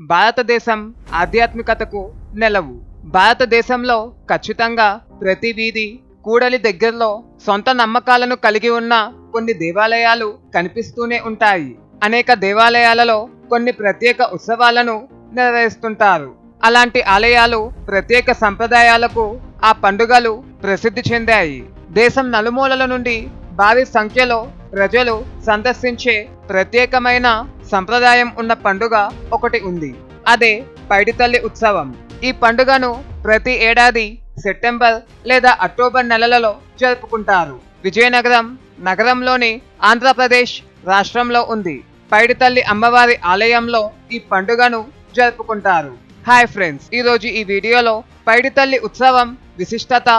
భారతదేశం ఆధ్యాత్మికతకు నెలవు. భారతదేశంలో ఖచ్చితంగా ప్రతి వీధి కూడలి దగ్గరలో సొంత నమ్మకాలను కలిగి ఉన్న కొన్ని దేవాలయాలు కనిపిస్తూనే ఉంటాయి. అనేక దేవాలయాలలో కొన్ని ప్రత్యేక ఉత్సవాలను నిర్వహిస్తుంటారు అలాంటి ఆలయాలు ప్రత్యేక సంప్రదాయాలకు ఆ పండుగలు ప్రసిద్ధి చెందాయి. దేశం నలుమూలల నుండి భారీ సంఖ్యలో ప్రజలు సందర్శించే ప్రత్యేకమైన సంప్రదాయం ఉన్న పండుగ ఒకటి ఉంది. అదే పైడితల్లి ఉత్సవం. ఈ పండుగను ప్రతి ఏడాది సెప్టెంబర్ లేదా అక్టోబర్ నెలలలో జరుపుకుంటారు. విజయనగరం నగరంలోని ఆంధ్రప్రదేశ్ రాష్ట్రంలో ఉంది. పైడితల్లి అమ్మవారి ఆలయంలో ఈ పండుగను జరుపుకుంటారు. హాయ్ ఫ్రెండ్స్ ఈరోజు ఈ వీడియోలో పైడితల్లి ఉత్సవం విశిష్టత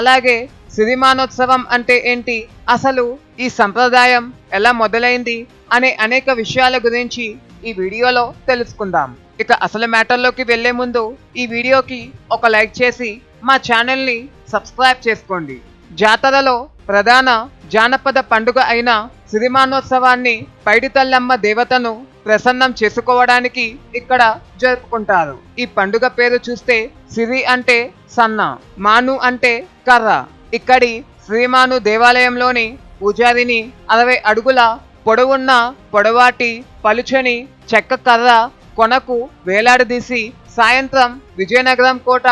అలాగే సిరిమానోత్సవం అంటే ఏంటి? అసలు ఈ సంప్రదాయం ఎలా మొదలైంది? అనే అనేక విషయాల గురించి ఈ వీడియోలో తెలుసుకుందాం. ఇక అసలు మ్యాటర్లోకి వెళ్ళే ముందు ఈ వీడియోకి ఒక లైక్ చేసి మా ఛానల్ని సబ్స్క్రైబ్ చేసుకోండి. జాతరలో ప్రధాన జానపద పండుగ అయిన సిరిమానోత్సవాన్ని పైడితల్లమ్మ దేవతను ప్రసన్నం చేసుకోవడానికి ఇక్కడ జరుపుకుంటారు. ఈ పండుగ పేరు చూస్తే సిరి అంటే సన్న మాను అంటే కర్ర. ఇక్కడి శ్రీమాను దేవాలయంలోని పూజారిని అరవై అడుగుల పొడవున్న పొడవాటి పలుచని చెక్క కర్ర కొనకు వేలాడదీసి సాయంత్రం విజయనగరం కోట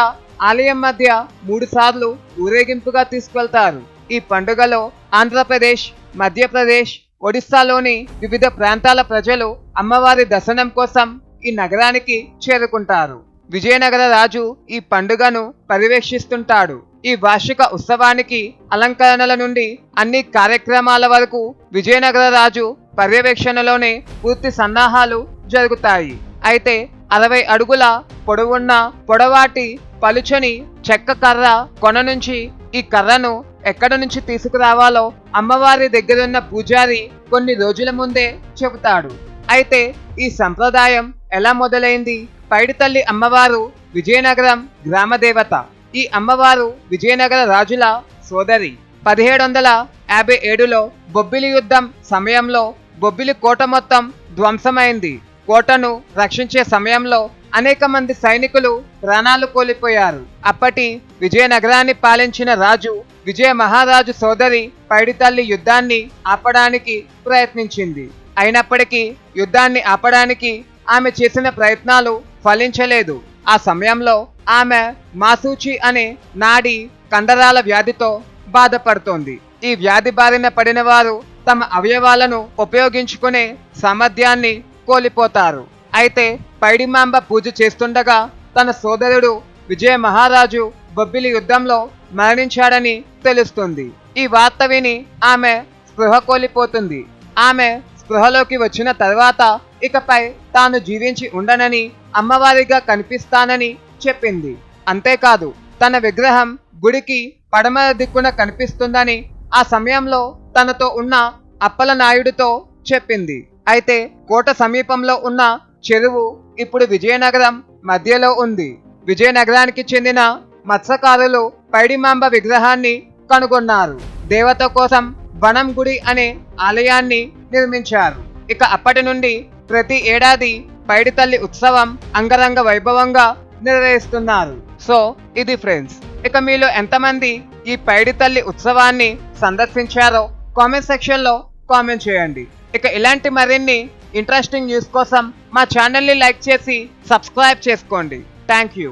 ఆలయం మధ్య మూడుసార్లు ఊరేగింపుగా తీసుకెళ్తారు ఈ పండుగలో ఆంధ్రప్రదేశ్ మధ్యప్రదేశ్ ఒడిస్సాలోని వివిధ ప్రాంతాల ప్రజలు అమ్మవారి దర్శనం కోసం ఈ నగరానికి చేరుకుంటారు. విజయనగర రాజు ఈ పండుగను పర్యవేక్షిస్తుంటాడు. ఈ వార్షిక ఉత్సవానికి అలంకరణల నుండి అన్ని కార్యక్రమాల వరకు విజయనగర రాజు పర్యవేక్షణలోనే పూర్తి సన్నాహాలు జరుగుతాయి. అయితే అరవై అడుగుల పొడవున్న పొడవాటి పలుచని చెక్క కర్ర కొన నుంచి ఈ కర్రను ఎక్కడ నుంచి తీసుకురావాలో అమ్మవారి దగ్గరున్న పూజారి కొన్ని రోజుల ముందే చెబుతాడు. అయితే ఈ సంప్రదాయం ఎలా మొదలైంది? పైడితల్లి అమ్మవారు విజయనగరం గ్రామదేవత ఈ అమ్మవారు విజయనగర రాజుల సోదరి. పదిహేడు వందల యాభై ఏడులో బొబ్బిలి యుద్ధం సమయంలో బొబ్బిలి కోట మొత్తం ధ్వంసమైంది. కోటను రక్షించే సమయంలో అనేక మంది సైనికులు ప్రాణాలు కోల్పోయారు. అప్పటి విజయనగరాన్ని పాలించిన రాజు విజయ మహారాజు సోదరి పైడితల్లి యుద్ధాన్ని ఆపడానికి ప్రయత్నించింది. అయినప్పటికీ యుద్ధాన్ని ఆపడానికి ఆమె చేసిన ప్రయత్నాలు ఫలించలేదు. ఆ సమయంలో ఆమె మాసూచి అనే నాడి కండరాల వ్యాధితో బాధపడుతోంది. ఈ వ్యాధి బారిన పడిన వారు తమ అవయవాలను ఉపయోగించుకునే సామర్థ్యాన్ని కోల్పోతారు. అయితే పైడిమాంబ పూజ చేస్తుండగా తన సోదరుడు విజయ మహారాజు బొబ్బిలి యుద్ధంలో మరణించాడని తెలుస్తుంది. ఈ వార్త విని ఆమె స్పృహ కోల్పోతుంది. ఆమె స్పృహలోకి వచ్చిన తర్వాత ఇకపై తాను జీవించి ఉండనని అమ్మవారిగా కనిపిస్తానని చెప్పింది. అంతేకాదు తన విగ్రహం గుడికి పడమర దిక్కున కనిపిస్తుందని ఆ సమయంలో తనతో ఉన్న అప్పలనాయుడితో చెప్పింది. అయితే కోట సమీపంలో ఉన్న చెరువు ఇప్పుడు విజయనగరం మధ్యలో ఉంది. విజయనగరానికి చెందిన మత్స్యకారులు పైడిమాంబ విగ్రహాన్ని కనుగొన్నారు. దేవత కోసం వనం గుడి అనే ఆలయాన్ని నిర్మించారు. ఇక అప్పటి నుండి ప్రతి ఏడాది పైడితల్లి ఉత్సవం అంగరంగ వైభవంగా నిర్వహిస్తున్నారు. సో ఇది ఫ్రెండ్స్ ఇక మీలో ఎంతమంది ఈ పైడితల్లి ఉత్సవాన్ని సందర్శించారో కామెంట్ సెక్షన్లో కామెంట్ చేయండి. ఇక ఇలాంటి మరిన్ని ఇంట్రెస్టింగ్ న్యూస్ కోసం మా ఛానల్ని లైక్ చేసి సబ్స్క్రైబ్ చేసుకోండి. Thank you.